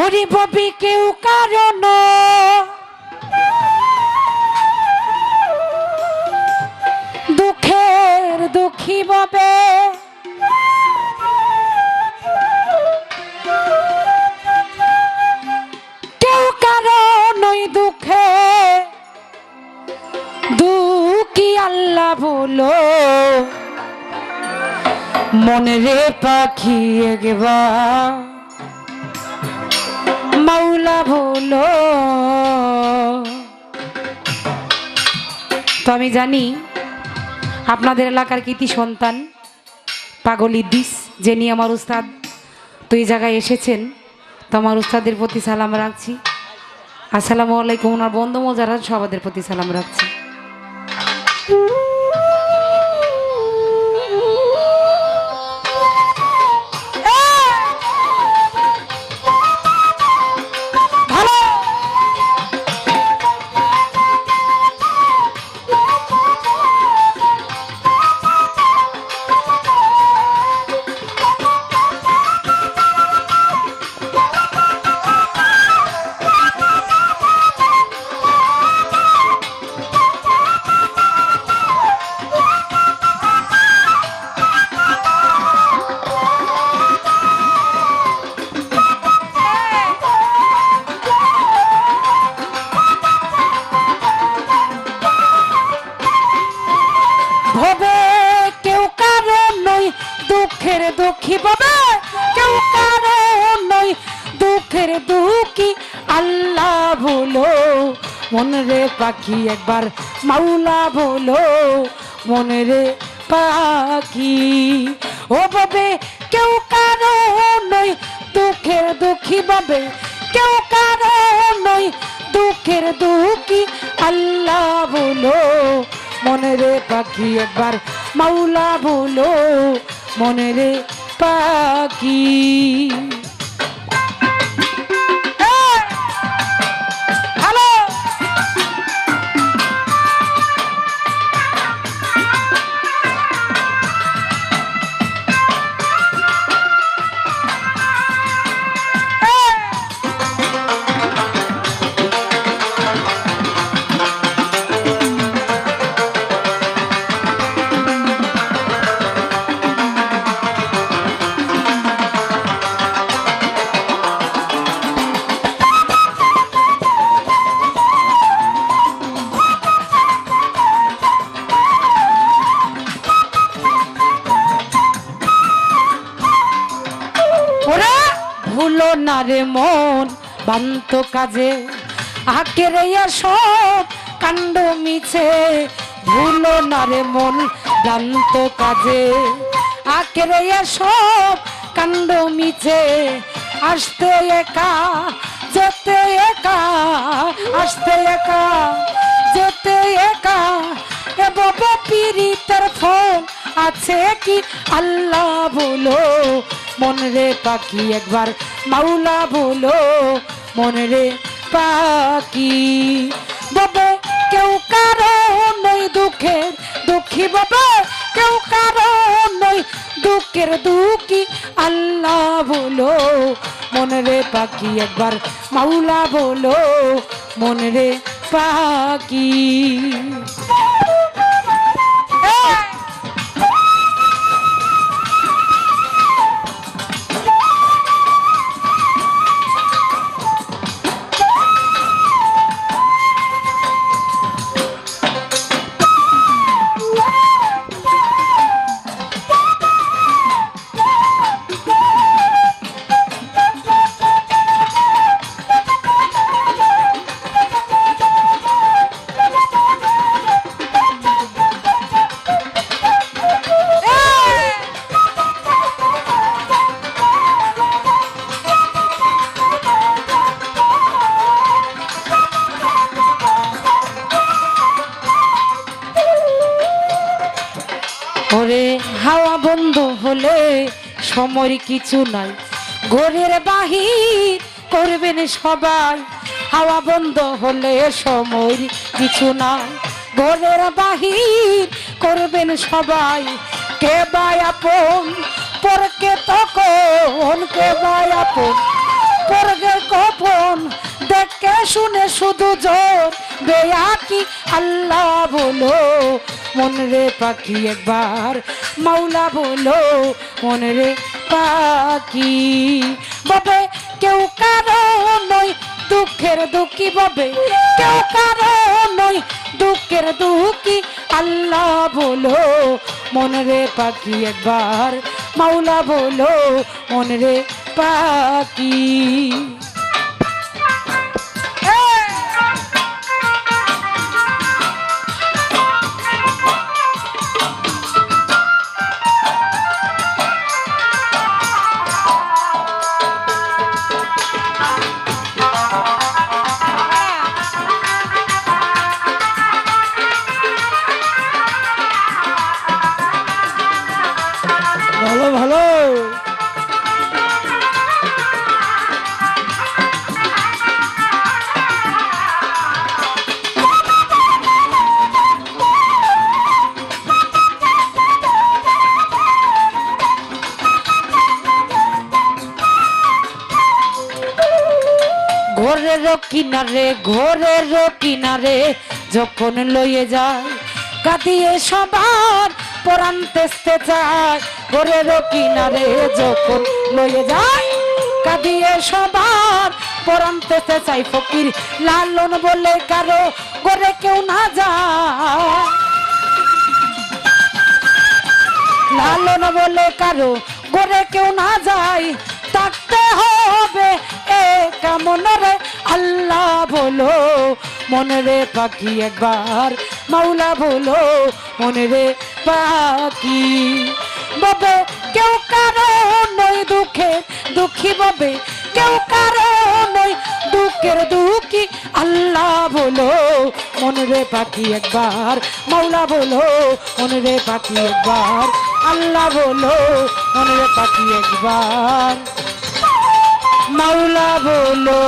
ওরে ববি কেউ কারণ। দুঃখের দুঃখী ববে কেউ কারণ ওই দুঃখে। দুঃখী আল্লাহ বলো। মনে রে পাখি একবার। মাওলা বলো। তো আমি জানি আপনাদের এলাকার কীতি সন্তান, পাগল ইদ্দিস যিনি আমার উস্তাদ। তো এই জায়গায় এসেছেন। তো আমার উস্তাদের প্রতি সালাম রাখছি। আসসালামু আলাইকুম ওনার বন্ধু যারা সবাদের প্রতি সালাম রাখছি। দুঃখী কেউ কারণ নই দুঃখের দুঃখী আল্লাহ বলো মনে পাখি একবার মাওলা বলো মনে রে পাখি। ও ভবে কেউ কারণ নই দুঃখের দুঃখী ভবে কেউ কারণ নই দুঃখের দুঃখী আল্লাহ বলো মনে রে পাখি একবার মাওলা বলো মনে রে পাখি না রে মন বান্ত কাজে। আকে রে সব কাণ্ড মিছে, ভুলো না রে মন ভ্রান্ত কাজে। আকে রে সব কাণ্ড মিছে, আসতে একা, যেতে একা, আসতে একা, যেতে আছে কি? আল্লাহ বলো। মন রে পাখি একবার, মাওলা বলো। মন রে পাখি। বাবা কেউ কারও নই দুঃখের দুঃখী বাবা, কেউ কারও নই দুঃখের দুঃখী। আল্লাহ বলো। মন রে পাখি একবার, মাওলা বলো। মন রে পাখি। হলে সময় কিছু নাই। ঘরের বাহির করবেন সবাই, হাওয়া বন্ধ হলে সময় কিছু নাই। ঘরের বাহির করবেন সবাই, কে বাই আপন? পরকে তখন কে বাই আপন? পরকে শুনে শুধু জোর বেয়া কি আল্লাহ বলো মন রে পাখি একবার। মাওলা বলো, মন রে পাখি। ববে কেউ কারও নয় দুঃখের দুঃখী ববে। কেউ কারও নয় দুঃখের দুঃখী। আল্লাহ বলো, মন রে পাখি একবার। মাওলা বলো, মন রে পাখি। কিনারে ঘোরের কিনারে যখন লইয়ে যায়, কাঁদিয়ে সবার পরাণ তেসতে চায় ঘোরের কিনারে যখন লইয়ে যায়, কাঁদিয়ে সবার পরাণ চাই ফকির লালন বলে কারও ঘরে কেউ না যায়। লালন বলে কারও গড়ে কেউ না যায় থাকতে হবে। এ কেমন রে? আল্লাহ বলো, মনে রে পাখি একবার। মাওলা বলো, মনে রে পাখি। বাবে কেউ কারও নয় দুঃখে দুঃখী ববে। কেউ কারও নয় দুঃখের দুঃখী। আল্লাহ বলো, মনে রে পাখি একবার। মাওলা বলো, মনে রে পাখি একবার। আল্লাহ বলো, মনে রে পাখি একবার। মাওলা বলো